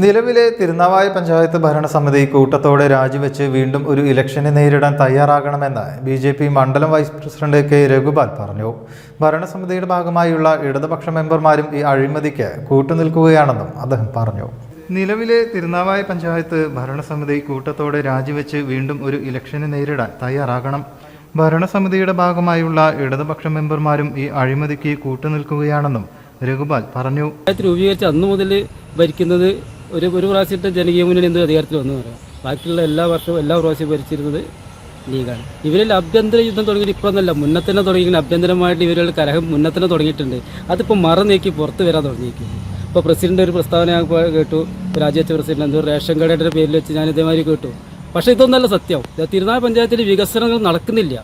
നിലവിലെ തിരുനാവായ പഞ്ചായത്ത് ഭരണസമിതി കൂട്ടത്തോടെ രാജിവെച്ച് വീണ്ടും ഒരു ഇലക്ഷനെ നേരിടാൻ തയ്യാറാകണമെന്ന് ബി ജെ പി മണ്ഡലം വൈസ് പ്രസിഡന്റ് കെ രഘുപാൽ പറഞ്ഞു. ഭരണസമിതിയുടെ ഭാഗമായുള്ള ഇടതുപക്ഷ മെമ്പർമാരും ഈ അഴിമതിക്ക് കൂട്ടുനിൽക്കുകയാണെന്നും അദ്ദേഹം പറഞ്ഞു. നിലവിലെ തിരുനാവായ പഞ്ചായത്ത് ഭരണസമിതി കൂട്ടത്തോടെ രാജിവെച്ച് വീണ്ടും ഒരു ഇലക്ഷനെ നേരിടാൻ തയ്യാറാകണം. ഭരണസമിതിയുടെ ഭാഗമായുള്ള ഇടതുപക്ഷ മെമ്പർമാരും ഈ അഴിമതിക്ക് കൂട്ടുനിൽക്കുകയാണെന്നും രഘുപാൽ പറഞ്ഞു. രൂപീകരിച്ച അന്ന് മുതൽ ഭരിക്കുന്നത് ഒരു ഒരു പ്രാവശ്യത്തെ ജനകീയ മുന്നണി എന്ത് അധികാരത്തിൽ വന്നു പറയാം. ബാക്കിയുള്ള എല്ലാ വർഷവും എല്ലാ പ്രാവശ്യവും ഭരിച്ചിരുന്നത് ലീഗാണ്. ഇവരിൽ ആഭ്യന്തര യുദ്ധം തുടങ്ങിയിട്ട് ഇപ്പോഴൊന്നല്ല മുന്നേ തന്നെ തുടങ്ങിയിട്ട് ആഭ്യന്തരമായിട്ട് ഇവരുടെ കലഹം മുന്നേ തന്നെ തുടങ്ങിയിട്ടുണ്ട്. അതിപ്പോൾ മറ നീക്കി പുറത്ത് വരാൻ തുടങ്ങിയിരിക്കുന്നു. ഇപ്പോൾ പ്രസിഡന്റ് ഒരു പ്രസ്താവന കേട്ടു. രാജ്യത്തെ പ്രസിഡന്റ് എന്തോ റേഷൻ കടയുടെ പേരിൽ വെച്ച് ഞാൻ ഇതേമാതിരി കേട്ടു. പക്ഷേ ഇതൊന്നല്ല സത്യം. തിരുനാൾ പഞ്ചായത്തിൽ വികസനങ്ങൾ നടക്കുന്നില്ല.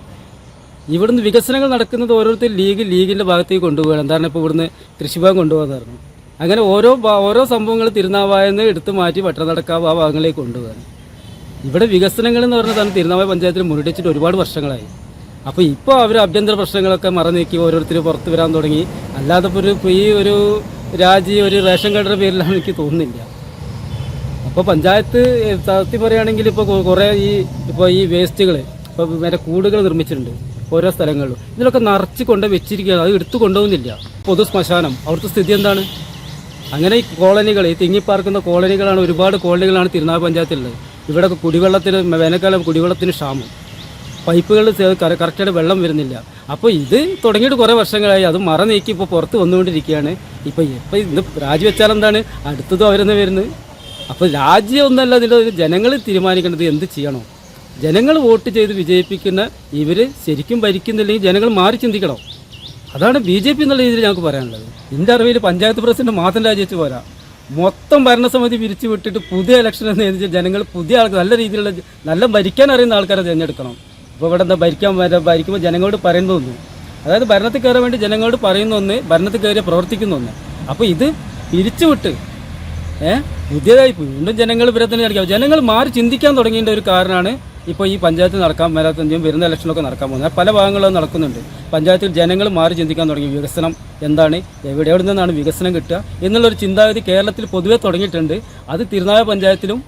ഇവിടുന്ന് വികസനങ്ങൾ നടക്കുന്നത് ഓരോരുത്തർ ലീഗ് ലീഗിന്റെ ഭാഗത്തേക്ക് കൊണ്ടുപോകണം എന്താണ് ഇപ്പോൾ ഇവിടുന്ന് കൃഷിഭവൻ കൊണ്ടുപോകാന്ന് അങ്ങനെ ഓരോ ഓരോ സംഭവങ്ങൾ തിരുനാവായെന്ന് എടുത്തു മാറ്റി വട്ടനടക്കാവ് ആ ഭാഗങ്ങളിലേക്ക് കൊണ്ടുപോകാൻ ഇവിടെ വികസനങ്ങൾ എന്ന് പറഞ്ഞതാണ് തിരുനാവായ പഞ്ചായത്തിൽ മുരടിച്ചിട്ട് ഒരുപാട് വർഷങ്ങളായി. അപ്പോൾ ഇപ്പോൾ അവർ ആഭ്യന്തര പ്രശ്നങ്ങളൊക്കെ മറനീക്കി ഓരോരുത്തർ പുറത്ത് വരാൻ തുടങ്ങി. അല്ലാതെ ഒരു ഈ ഒരു രാജി ഒരു റേഷൻ കാർഡിന്റെ പേരിലാണ് എനിക്ക് തോന്നുന്നില്ല. അപ്പോൾ പഞ്ചായത്ത് സത്യം പറയുകയാണെങ്കിൽ ഇപ്പോൾ കുറേ ഈ ഇപ്പോൾ ഈ വേസ്റ്റുകൾ ഇപ്പോൾ വേറെ കൂടുകൾ നിർമ്മിച്ചിട്ടുണ്ട് ഓരോ സ്ഥലങ്ങളിലും. ഇതിലൊക്കെ നിറച്ച് കൊണ്ട് വെച്ചിരിക്കുകയാണ്. അത് എടുത്തു കൊണ്ടുപോകുന്നില്ല. പൊതു ശ്മശാനം അവിടുത്തെ സ്ഥിതി എന്താണ്? അങ്ങനെ ഈ കോളനികൾ ഈ തിങ്ങിപ്പാർക്കുന്ന കോളനികളാണ് ഒരുപാട് കോളനികളാണ് തിരുനാൾ പഞ്ചായത്തിലുള്ളത്. ഇവിടെ കുടിവെള്ളത്തിന് വേനൽക്കാലം കുടിവെള്ളത്തിന് ക്ഷാമം. പൈപ്പുകളിൽ കറക്റ്റായിട്ട് വെള്ളം വരുന്നില്ല. അപ്പോൾ ഇത് തുടങ്ങിയിട്ട് കുറേ വർഷങ്ങളായി അത് മറ നീക്കി ഇപ്പോൾ പുറത്ത് വന്നുകൊണ്ടിരിക്കുകയാണ്. ഇപ്പോൾ ഇപ്പോൾ ഇന്ന് രാജിവെച്ചാൽ എന്താണ്? അടുത്തതും അവരെന്ന് വരുന്നത്? അപ്പോൾ രാജ്യം ഇതിന്റെ ജനങ്ങൾ തീരുമാനിക്കേണ്ടത് എന്ത് ചെയ്യണോ? ജനങ്ങൾ വോട്ട് ചെയ്ത് വിജയിപ്പിക്കുന്ന ഇവർ ശരിക്കും ഭരിക്കുന്നില്ലെങ്കിൽ ജനങ്ങൾ മാറി ചിന്തിക്കണം? അതാണ് ബി ജെ പി എന്നുള്ള രീതിയിൽ ഞങ്ങൾക്ക് പറയാനുള്ളത്. എന്റെ അറിവിൽ പഞ്ചായത്ത് പ്രസിഡന്റ് മാത്രം രാജിവെച്ച് പോരാ. മൊത്തം ഭരണസമിതി പിരിച്ചു വിട്ടിട്ട് പുതിയ ഇലക്ഷൻ എന്ന് ജനങ്ങൾ പുതിയ ആൾക്ക് നല്ല രീതിയിലുള്ള നല്ല ഭരിക്കാൻ അറിയുന്ന ആൾക്കാരെ തിരഞ്ഞെടുക്കണം. ഇപ്പോൾ ഇവിടെ എന്താ ഭരിക്കാൻ ഭരിക്കുമ്പോൾ ജനങ്ങളോട് പറയുന്ന ഒന്ന്. അതായത് ഭരണത്തിൽ കയറാൻ വേണ്ടി ജനങ്ങളോട് പറയുന്ന ഒന്ന് ഭരണത്തിൽ കയറി പ്രവർത്തിക്കുന്ന ഒന്ന്. അപ്പോൾ ഇത് പിരിച്ചുവിട്ട് ഏഹ് പുതിയതായി വീണ്ടും ജനങ്ങൾ ഇവരെ തന്നെ ജനങ്ങൾ മാറി ചിന്തിക്കാൻ തുടങ്ങിയതിന്റെ ഒരു കാരണമാണ് ഇപ്പോൾ ഈ പഞ്ചായത്ത് നടക്കാൻ മേലാത്തതിന്റെയും വരുന്ന ഇലക്ഷനൊക്കെ നടക്കാൻ പോകുന്നത്. പല ഭാഗങ്ങളും നടക്കുന്നുണ്ട്. പഞ്ചായത്തിൽ ജനങ്ങൾ മാറി ചിന്തിക്കാൻ തുടങ്ങി. വികസനം എന്താണ്? എവിടെ എവിടെ നിന്നാണ് വികസനം കിട്ടുക എന്നുള്ളൊരു ചിന്താഗതി കേരളത്തിൽ പൊതുവെ തുടങ്ങിയിട്ടുണ്ട്. അത് തിരുനാവായ പഞ്ചായത്തിലും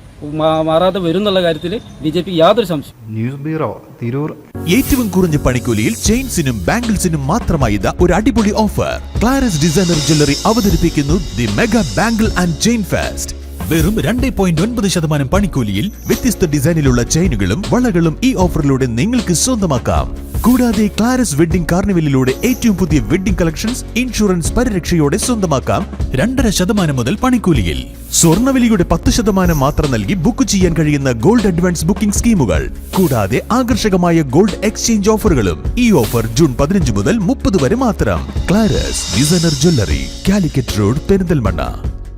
മാറാതെ വരും എന്നുള്ള കാര്യത്തിൽ ബി ജെ പി യാതൊരു സംശയം. News bureau Tirur. ഏറ്റവും കുറഞ്ഞ പണിക്കൂലിയിൽ ചെയിൻസിനും ബാംഗിൾസിനും മാത്രമായി ഇതാ ഒരു അടിപൊളി ഓഫർ. ക്ലാരസ് ഡിസൈനർ ജ്വല്ലറി അവതരിപ്പിക്കുന്നു the mega bangle and chain fest. വെറും രണ്ട് പോയിന്റ് ഒൻപത് ശതമാനം പണിക്കൂലിയിൽ വ്യത്യസ്ത ഡിസൈനിലുള്ള ചെയിനുകളും വളകളും ഈ ഓഫറിലൂടെ നിങ്ങൾക്ക് സ്വന്തമാക്കാം. കൂടാതെ ക്ലാരസ് വെഡിംഗ് കാർണിവലിലൂടെ ഏറ്റവും പുതിയ വെഡിംഗ് കളക്ഷൻസ് ഇൻഷുറൻസ് പരിരക്ഷയോടെ സ്വന്തമാക്കാം രണ്ടര ശതമാനം മുതൽ പണിക്കൂലിയിൽ. സ്വർണവിലിയുടെ പത്ത് ശതമാനം മാത്രം നൽകി ബുക്ക് ചെയ്യാൻ കഴിയുന്ന ഗോൾഡ് അഡ്വാൻസ് ബുക്കിംഗ് സ്കീമുകൾ. കൂടാതെ ആകർഷകമായ ഗോൾഡ് എക്സ്ചേഞ്ച് ഓഫറുകളും ഈ ഓഫർ ജൂൺ പതിനഞ്ച് മുതൽ മുപ്പത് വരെ മാത്രം. Claras designer jewellery Calicut road Perinthalmanna.